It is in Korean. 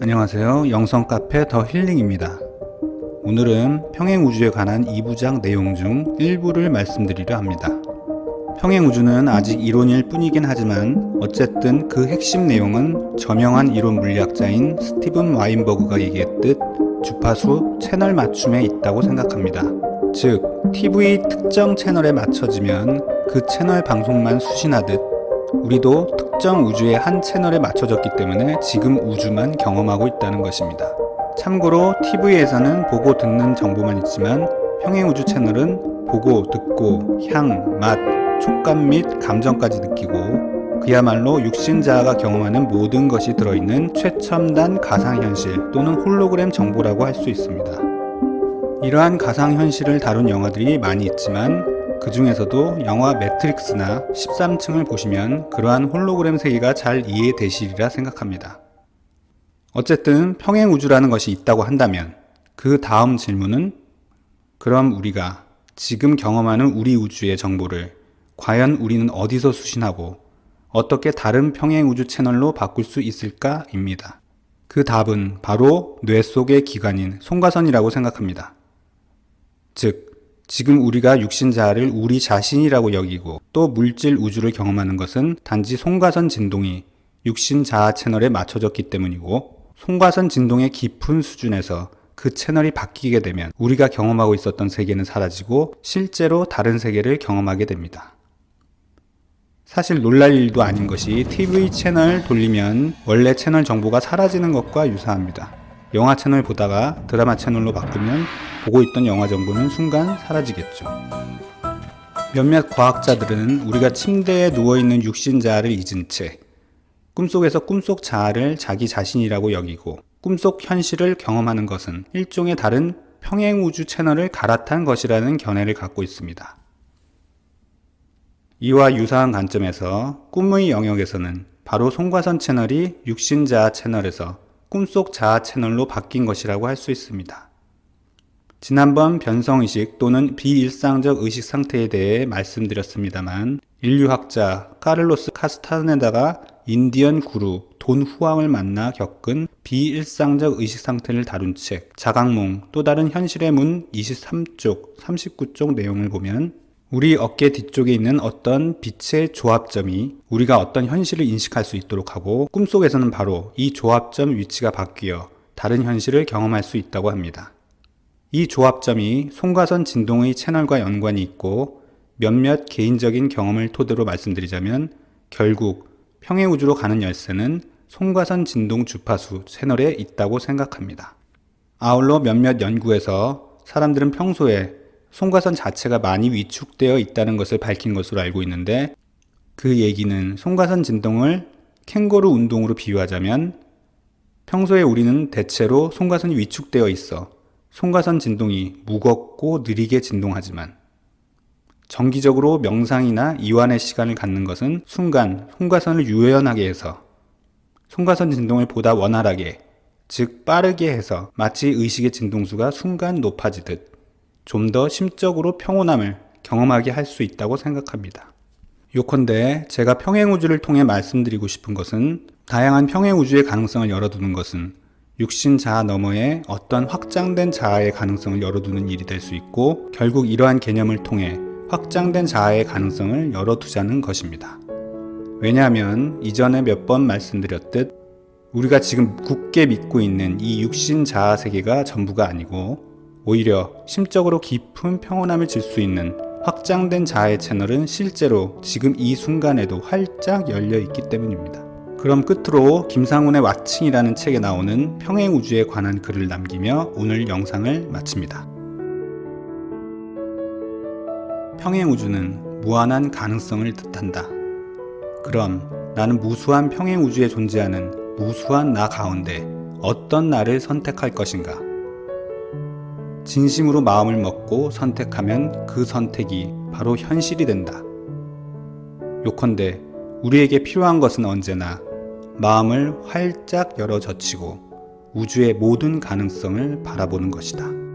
안녕하세요. 영성 카페 더 힐링입니다. 오늘은 평행 우주에 관한 2부작 내용 중 일부를 말씀드리려 합니다. 평행 우주는 아직 이론일 뿐이긴 하지만 어쨌든 그 핵심 내용은 저명한 이론 물리학자인 스티븐 와인버그가 얘기했듯 주파수 채널 맞춤에 있다고 생각합니다. 즉, TV 특정 채널에 맞춰지면 그 채널 방송만 수신하듯 우리도 특정 우주의 한 채널에 맞춰졌기 때문에 지금 우주만 경험하고 있다는 것입니다. 참고로 TV에서는 보고 듣는 정보만 있지만 평행 우주 채널은 보고 듣고 향, 맛, 촉감 및 감정까지 느끼고 그야말로 육신자아가 경험하는 모든 것이 들어있는 최첨단 가상현실 또는 홀로그램 정보라고 할 수 있습니다. 이러한 가상현실을 다룬 영화들이 많이 있지만 그 중에서도 영화 매트릭스나 13층을 보시면 그러한 홀로그램 세계가 잘 이해되시리라 생각합니다. 어쨌든 평행 우주라는 것이 있다고 한다면 그 다음 질문은 그럼 우리가 지금 경험하는 우리 우주의 정보를 과연 우리는 어디서 수신하고 어떻게 다른 평행 우주 채널로 바꿀 수 있을까입니다. 그 답은 바로 뇌 속의 기관인 송가선이라고 생각합니다. 즉, 지금 우리가 육신자아를 우리 자신이라고 여기고 또 물질 우주를 경험하는 것은 단지 송가선 진동이 육신자아 채널에 맞춰졌기 때문이고 송가선 진동의 깊은 수준에서 그 채널이 바뀌게 되면 우리가 경험하고 있었던 세계는 사라지고 실제로 다른 세계를 경험하게 됩니다. 사실 놀랄 일도 아닌 것이 TV 채널 돌리면 원래 채널 정보가 사라지는 것과 유사합니다. 영화 채널 보다가 드라마 채널로 바꾸면 보고 있던 영화 정보는 순간 사라지겠죠. 몇몇 과학자들은 우리가 침대에 누워있는 육신자아를 잊은 채 꿈속에서 꿈속 자아를 자기 자신이라고 여기고 꿈속 현실을 경험하는 것은 일종의 다른 평행 우주 채널을 갈아탄 것이라는 견해를 갖고 있습니다. 이와 유사한 관점에서 꿈의 영역에서는 바로 송과선 채널이 육신자아 채널에서 꿈속 자아 채널로 바뀐 것이라고 할 수 있습니다. 지난번 변성의식 또는 비일상적 의식 상태에 대해 말씀드렸습니다만 인류학자 카를로스 카스타네다가 인디언 구루 돈 후왕을 만나 겪은 비일상적 의식 상태를 다룬 책 자각몽 또 다른 현실의 문 23쪽 39쪽 내용을 보면 우리 어깨 뒤쪽에 있는 어떤 빛의 조합점이 우리가 어떤 현실을 인식할 수 있도록 하고 꿈속에서는 바로 이 조합점 위치가 바뀌어 다른 현실을 경험할 수 있다고 합니다. 이 조합점이 송가선 진동의 채널과 연관이 있고 몇몇 개인적인 경험을 토대로 말씀드리자면 결국 평행 우주로 가는 열쇠는 송가선 진동 주파수 채널에 있다고 생각합니다. 아울러 몇몇 연구에서 사람들은 평소에 송가선 자체가 많이 위축되어 있다는 것을 밝힌 것으로 알고 있는데 그 얘기는 송가선 진동을 캥거루 운동으로 비유하자면 평소에 우리는 대체로 송가선이 위축되어 있어 송가선 진동이 무겁고 느리게 진동하지만 정기적으로 명상이나 이완의 시간을 갖는 것은 순간 송가선을 유연하게 해서 송가선 진동을 보다 원활하게 즉 빠르게 해서 마치 의식의 진동수가 순간 높아지듯 좀 더 심적으로 평온함을 경험하게 할 수 있다고 생각합니다. 요컨대 제가 평행우주를 통해 말씀드리고 싶은 것은 다양한 평행우주의 가능성을 열어두는 것은 육신 자아 너머에 어떤 확장된 자아의 가능성을 열어두는 일이 될 수 있고 결국 이러한 개념을 통해 확장된 자아의 가능성을 열어두자는 것입니다. 왜냐하면 이전에 몇 번 말씀드렸듯 우리가 지금 굳게 믿고 있는 이 육신 자아 세계가 전부가 아니고 오히려 심적으로 깊은 평온함을 줄수 있는 확장된 자아의 채널은 실제로 지금 이 순간에도 활짝 열려 있기 때문입니다. 그럼 끝으로 김상훈의 왓칭이라는 책에 나오는 평행 우주에 관한 글을 남기며 오늘 영상을 마칩니다. 평행 우주는 무한한 가능성을 뜻한다. 그럼 나는 무수한 평행 우주에 존재하는 무수한 나 가운데 어떤 나를 선택할 것인가? 진심으로 마음을 먹고 선택하면 그 선택이 바로 현실이 된다. 요컨대 우리에게 필요한 것은 언제나 마음을 활짝 열어 젖히고 우주의 모든 가능성을 바라보는 것이다.